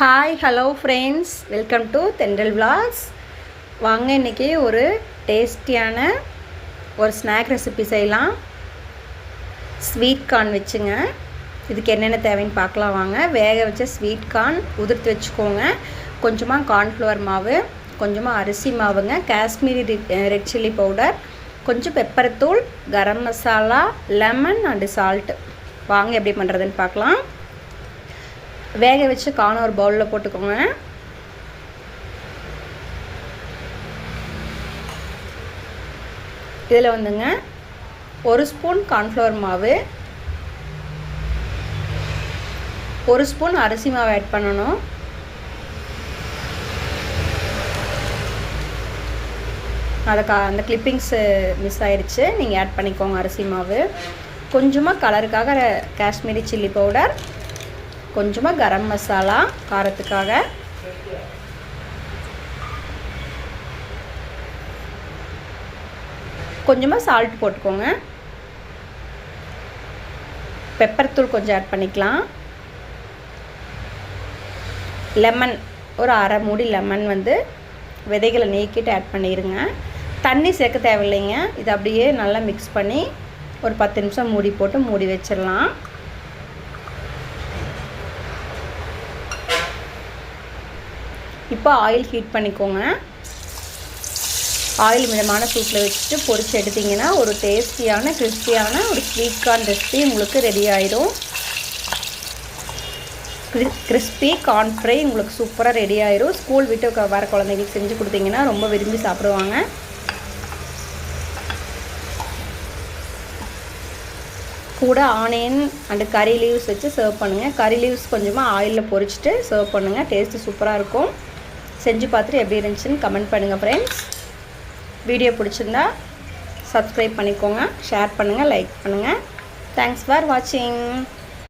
Hi hello friends welcome to Thendral vlogs வாங்க இன்றைக்கி ஒரு டேஸ்டியான ஒரு ஸ்நாக் ரெசிபி செய்யலாம். ஸ்வீட் கார்ன் வச்சுங்க. இதுக்கு என்னென்ன தேவைன்னு பார்க்கலாம் வாங்க. வேக வச்ச ஸ்வீட் கார்ன் உதிர்த்து வச்சுக்கோங்க. கொஞ்சமாக கார்ன்ஃப்ளவர் மாவு கொஞ்சமாக அரிசி மாவுங்க காஷ்மீரி ரெட் சில்லி பவுடர் கொஞ்சம் பெப்பர் தூள் garam masala lemon and salt வாங்க எப்படி பண்ணுறதுன்னு பார்க்கலாம். வேக வச்சு காணும் ஒரு பவுலில் போட்டுக்கோங்க. இதில் வந்துங்க ஒரு ஸ்பூன் கார்ன்ஃப்ளவர் மாவு ஒரு ஸ்பூன் அரிசி மாவு ஆட் பண்ணணும். அதை கா அந்த கிளிப்பிங்ஸு மிஸ் ஆயிடுச்சு நீங்கள் ஆட் பண்ணிக்கோங்க அரிசி மாவு. கொஞ்சமாக கலருக்காக காஷ்மீரி சில்லி பவுடர் கொஞ்சமாக கரம் மசாலா காரத்துக்காக. கொஞ்சமாக சால்ட் போட்டுக்கோங்க. பெப்பர் தூள் கொஞ்சம் ஆட் பண்ணிக்கலாம். லெமன் ஒரு அரை மூடி லெமன் வந்து விதைகளை நீக்கிட்டு ஆட் பண்ணிடுங்க தண்ணி சேர்க்க தேவையில்லைங்க. இது அப்படியே நல்லா மிக்ஸ் பண்ணி ஒரு பத்து நிமிஷம் மூடி போட்டு மூடி வச்சிடலாம். இப்போ ஆயில் ஹீட் பண்ணிக்கோங்க. ஆயில் மிதமான சூட்டில் வச்சுட்டு பொரித்து எடுத்திங்கன்னா ஒரு டேஸ்டியான கிறிஸ்பியான ஒரு ஸ்வீட் கார்ன் ரெசிபி உங்களுக்கு ரெடி ஆயிடும் கிறிஸ்பி கார்ன் ஃப்ரை உங்களுக்கு சூப்பராக ரெடி ஆயிரும். ஸ்கூல் விட்டு வர குழந்தைங்களுக்கு செஞ்சு கொடுத்தீங்கன்னா ரொம்ப விரும்பி சாப்பிடுவாங்க. கூட ஆனியன் அண்டு கறி லீவ்ஸ் வச்சு சர்வ் பண்ணுங்கள் கறி லீவ்ஸ் கொஞ்சமாக ஆயிலில் பொரிச்சிட்டு சர்வ் பண்ணுங்கள் டேஸ்ட்டு சூப்பராக இருக்கும். செஞ்சு பார்த்துட்டு எப்படி இருந்துச்சுன்னு கமெண்ட் பண்ணுங்கள் ஃப்ரெண்ட்ஸ் வீடியோ பிடிச்சிருந்தா சப்ஸ்கிரைப் பண்ணிக்கோங்க ஷேர் பண்ணுங்கள் லைக் பண்ணுங்கள் தேங்க்ஸ் ஃபார் வாட்சிங்